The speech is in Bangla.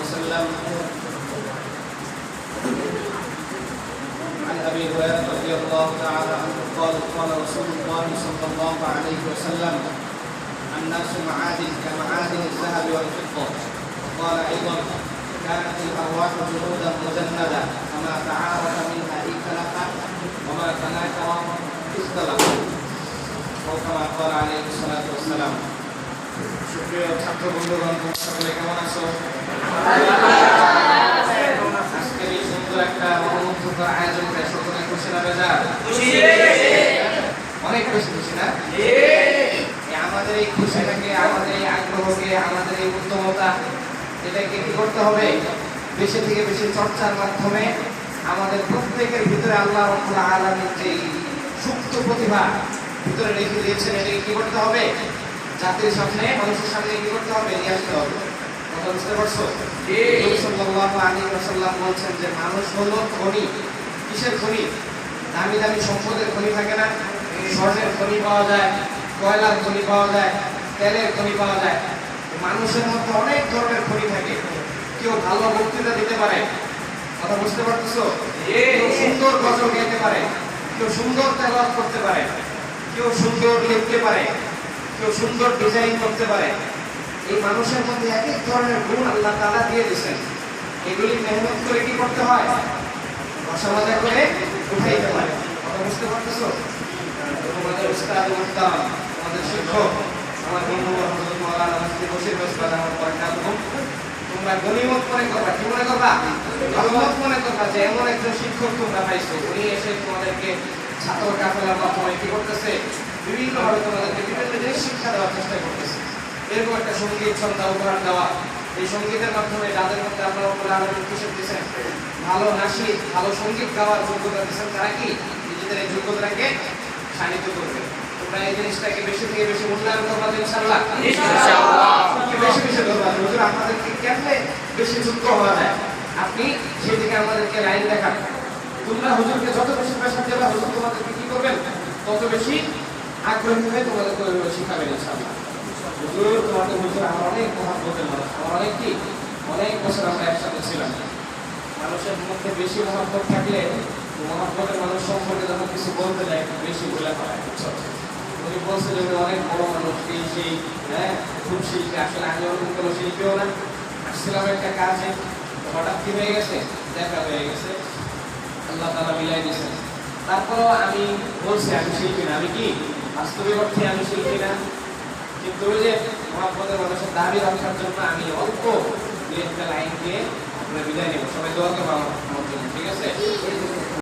وسلم. عن أبي هريرة رضي الله تعالى عنه قال قال رسول الله صلى الله عليه وسلم الناس معادن كمعادن الذهب والفضة. وقال أيضا كانت الأرواح جنودا مجندة فما تعارف منها ائتلف وما تناكر اختلف أو كما قال عليه الصلاة والسلام সুপ্রিয় ছাত্র বন্ধুগণ তোমরা সকলে কেমন আছো? আজকের এই সুন্দর একটা মনোমুগ্ধকর আয়োজন সকলে খুশি না বেজা অনেক খুশি খুশি না? আমাদের এই খুশিটাকে আমাদের এই আগ্রহকে আমাদের এই উদ্যমতা এটাকে কি করতে হবে? বেশি থেকে বেশি চর্চার মাধ্যমে আমাদের প্রত্যেকের ভিতরে আল্লাহ রব্বুল আলামিন যে সুপ্ত প্রতিভা ভিতরে রেখে দিয়েছেন এটাকে কি করতে হবে? জাতির সামনে মানুষের সামনে কি করতে হবে? নিয়ে আসতে হবে। কথা বুঝতে পারছ? সাল্লাল্লাহু আলাইহি ওয়াসাল্লাম বলছেন যে মানুষ হলো খনি কিসের খনি দামি দামি সম্পদের খনি থাকে না। স্বর্ণের খনি পাওয়া যায় কয়লার খনি পাওয়া যায় তেলের খনি পাওয়া যায়। মানুষের মধ্যে অনেক ধরনের খনি থাকে। কেউ ভালো বক্তৃতা দিতে পারে। কথা বুঝতে পারতেছো? কেউ সুন্দর গজল গাইতে পারে। কেউ সুন্দর তেলাওয়াত করতে পারে। কেউ সুন্দর লিখতে পারে। কেউ সুন্দর ডিজাইন করতে পারে। এই মানুষের মধ্যে এক এক ধরনের গুণ আল্লাহ তাআলা দিয়ে দিয়েছেন। এগুলি মেহনত করে কি করতে হয়? বসা মজা করে উঠাইতে হয়। কথা বুঝতে পারতেছো? তোমাদের উস্তাদ মুহতারাম আমাদের শিক্ষক, আমার বন্ধু হযরত মাওলানা মুফতি বশির উস্তাদ আমার বরকাতুহুম তোমরা গনিমত মনে করবা, কি মনে করবা? গনিমত মনে করবা যে এমন একজন শিক্ষক তোমরা পাইছো। উনি এসে তোমাদেরকে ছাত্র কাফেলার মাধ্যমে কি করতেছে? বিভিন্ন ভাবে তোমাদেরকে বিভিন্ন জিনিস শিক্ষা দেওয়ার চেষ্টা করতেছে। এরকম একটা সংগীত ছন্দা উপহার দেওয়া। এই সঙ্গীতের মাধ্যমে যাদের মধ্যে আপনারা বলে আলোচনা কিসের দিচ্ছেন ভালো নাচি ভালো সংগীত গাওয়ার যোগ্যতা দিচ্ছেন তারা কি? নিজেদের এই যোগ্যতাকে শানিত করবে। তোমরা এই জিনিসটাকে বেশি থেকে বেশি মূল্যায়ন করবা কি বেশি বেশি ধরবা হুজুর আমাদেরকে কেমনে বেশি যোগ্য হওয়া যায়? আপনি সেদিকে আমাদেরকে লাইন দেখান। তোমরা হুজুরকে যত বেশি প্রেশার দেবে হুজুর তোমাদেরকে কি করবেন? তত বেশি আগ্রহী হয়ে ওইভাবে শিখাবেন ইনশাআল্লাহ হুজুর, তোমাদের হুজুর আমার অনেক মহাব্বতের মানুষ। আমার অনেক কি? অনেক বছর আমরা একসাথে ছিলাম। মানুষের মধ্যে বেশি মহাব্বত থাকলে মহাব্বতের মানুষ সম্পর্কে যখন কিছু বলতে যায়, একটু বেশি বলে হয়? উনি বলছে যে, অনেক বড় মানুষ, এই সেই হ্যাঁ খুব শিল্পী। আসলে আমি ওরকম কোনো শিল্পীও না। আসছিলাম একটা কাজে। হঠাৎ কি হয়ে গেছে? দেখা হয়ে গেছে। আল্লাহ তারা মিলাই দিয়েছেন। তারপরও আমি বলছি, আমি শিল্পী না। আমি কি? বাস্তবিক অর্থে আমি শিল্পী না কিন্তু ওই যে মহাপদের মানুষের দাবি রক্ষার জন্য আমি অল্প দু একটা লাইন দিয়ে আপনার বিদায় নেব। সবাই দোয়াকে আমার ঠিক আছে?